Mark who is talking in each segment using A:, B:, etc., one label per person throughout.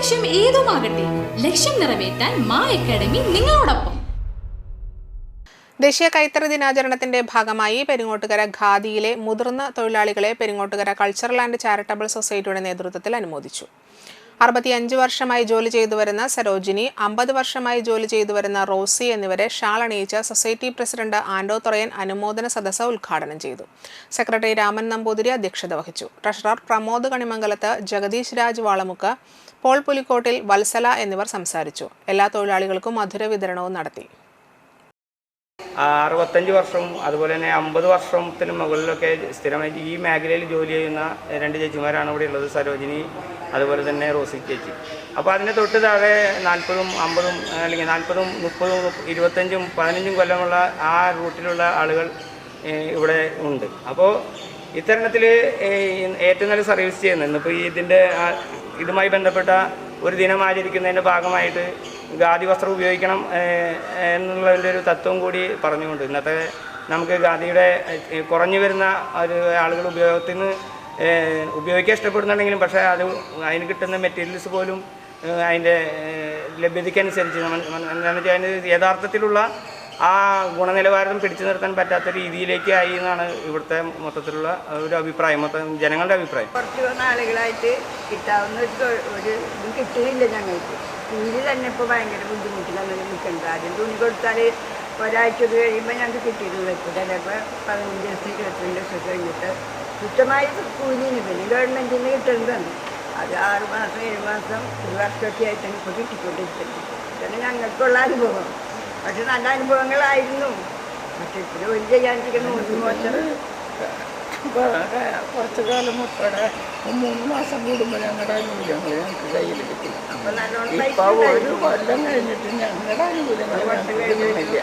A: ലക്ഷ്യം ഏതുമാകട്ടെ ലക്ഷ്യം നിറവേറ്റാൻ മാ അക്കാഡമി നിങ്ങളോടൊപ്പം.
B: ദേശീയ കൈത്തറി ദിനാചരണത്തിന്റെ ഭാഗമായി പെരിങ്ങോട്ടുകര ഖാദിയിലെ മുതിർന്ന തൊഴിലാളികളെ പെരിങ്ങോട്ടുകര കൾച്ചറൽ ആൻഡ് ചാരിറ്റബിൾ സൊസൈറ്റിയുടെ നേതൃത്വത്തിൽ അനുമോദിച്ചു. അറുപത്തിയഞ്ച് വർഷമായി ജോലി ചെയ്തു വരുന്ന സരോജിനി അമ്പത് വർഷമായി ജോലി ചെയ്തു വരുന്ന റോസി എന്നിവരെ ഷാൾ അണിയിച്ച സൊസൈറ്റി പ്രസിഡന്റ് ആൻഡോ തൊറയൻ അനുമോദന സദസ്സ് ഉദ്ഘാടനം ചെയ്തു. സെക്രട്ടറി രാമൻ നമ്പൂതിരി അധ്യക്ഷത വഹിച്ചു. ട്രഷറർ പ്രമോദ് കണിമംഗലത്ത് ജഗദീഷ് രാജ് വാളമുക്ക് പോൾ പുലിക്കോട്ടിൽ വത്സല എന്നിവർ സംസാരിച്ചു. എല്ലാ തൊഴിലാളികൾക്കും മധുര വിതരണവും നടത്തി.
C: അറുപത്തഞ്ച് വർഷവും അതുപോലെ തന്നെ അമ്പത് വർഷത്തിന് മുകളിലൊക്കെ സ്ഥിരമായി ഈ മേഖലയിൽ ജോലി ചെയ്യുന്ന രണ്ട് ചേച്ചിമാരാണ് ഇവിടെ ഉള്ളത്. സരോജിനി അതുപോലെ തന്നെ റോസി ചേച്ചി. അപ്പോൾ അതിന് തൊട്ട് താഴെ നാൽപ്പതും അമ്പതും അല്ലെങ്കിൽ നാൽപ്പതും മുപ്പതും ഇരുപത്തഞ്ചും പതിനഞ്ചും കൊല്ലമുള്ള ആ റൂട്ടിലുള്ള ആളുകൾ ഇവിടെ ഉണ്ട്. അപ്പോൾ ഇത്തരണത്തിൽ ഏറ്റവും നല്ല സർവീസ് ചെയ്യുന്നുണ്ട് ഇന്നിപ്പോൾ ഈ ഇതിന്റെ ഇതുമായി ബന്ധപ്പെട്ട ഒരു ദിനം ആചരിക്കുന്നതിന്റെ ഭാഗമായിട്ട് ഖാദി വസ്ത്രം ഉപയോഗിക്കണം എന്നുള്ളതിന്റെ ഒരു തത്വം കൂടി പറഞ്ഞുകൊണ്ട് ഇന്നത്തെ നമുക്ക് ഖാദിയുടെ കുറഞ്ഞു വരുന്ന ഒരു ആളുകൾ ഉപയോഗത്തിന് ഉപയോഗിക്കാൻ ഇഷ്ടപ്പെടുന്നുണ്ടെങ്കിലും പക്ഷേ അത് അതിന് കിട്ടുന്ന മെറ്റീരിയൽസ് പോലും അതിന്റെ ലഭ്യതയ്ക്കനുസരിച്ച് അതിന് യഥാർത്ഥത്തിലുള്ള ആ ഗുണനിലവാരം പിടിച്ചു നിർത്താൻ പറ്റാത്ത രീതിയിലേക്ക് ആയി എന്നാണ് ഇവിടുത്തെ മൊത്തത്തിലുള്ള ഒരു അഭിപ്രായം മൊത്തം ജനങ്ങളുടെ അഭിപ്രായം.
D: കുറച്ച് നാളുകളായിട്ട് കിട്ടാവുന്ന ഒരു ഇതും കിട്ടുന്നില്ല ഞങ്ങൾക്ക്. കൂലി തന്നെ ഇപ്പോൾ ഭയങ്കര ബുദ്ധിമുട്ടിലാണ് നിൽക്കുന്നത് ആദ്യം തുണി കൊടുത്താൽ ഒരാഴ്ച കഴിയുമ്പോൾ ഞങ്ങൾക്ക് കിട്ടിയിരുന്നു ഇപ്പോൾ ചിലപ്പോൾ പതിനഞ്ച് ദിവസം ഇരുപത്തിരണ്ട് ദിവസം കഴിഞ്ഞിട്ട് തുച്ഛമായ കൂലിന് പിന്നെ ഗവൺമെന്റിൽ നിന്ന് കിട്ടുന്നതാണ് അത് ആറ് മാസം ഏഴ് മാസം ഒരു വർഷമൊക്കെ ആയിട്ടാണ് ഇപ്പോൾ കിട്ടിക്കൊണ്ടിരിക്കുന്നത്. ഇതാണ് ഞങ്ങൾക്കുള്ള അനുഭവം. പക്ഷെ നല്ല അനുഭവങ്ങളായിരുന്നു. പക്ഷെ ഇപ്പോൾ ജോലി ചെയ്യാണ്ടിരിക്കുന്ന ഒരു മോശം.
E: കുറച്ചു കാലം ഉൾപ്പെടെ മൂന്ന് മാസം കൂടുമ്പോൾ ഞങ്ങളുടെ ആനുകൂല്യങ്ങൾ ഞങ്ങൾക്ക് കയ്യിൽ കിട്ടി. ഇപ്പൊ ഒരു. കൊല്ലം കഴിഞ്ഞിട്ട് ഞങ്ങളുടെ ആനുകൂല്യങ്ങൾ കിട്ടുന്നില്ല.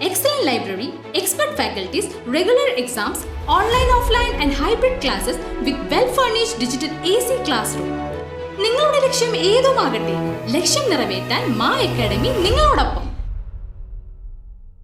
A: excellent library, expert faculties, regular exams, online, offline and hybrid classes with well-furnished digital AC classroom. നിങ്ങളുടെ ലക്ഷ്യം ഏതുമാകട്ടെ ലക്ഷ്യം നിറവേറ്റാൻ മാ അക്കാഡമി നിങ്ങളോടൊപ്പം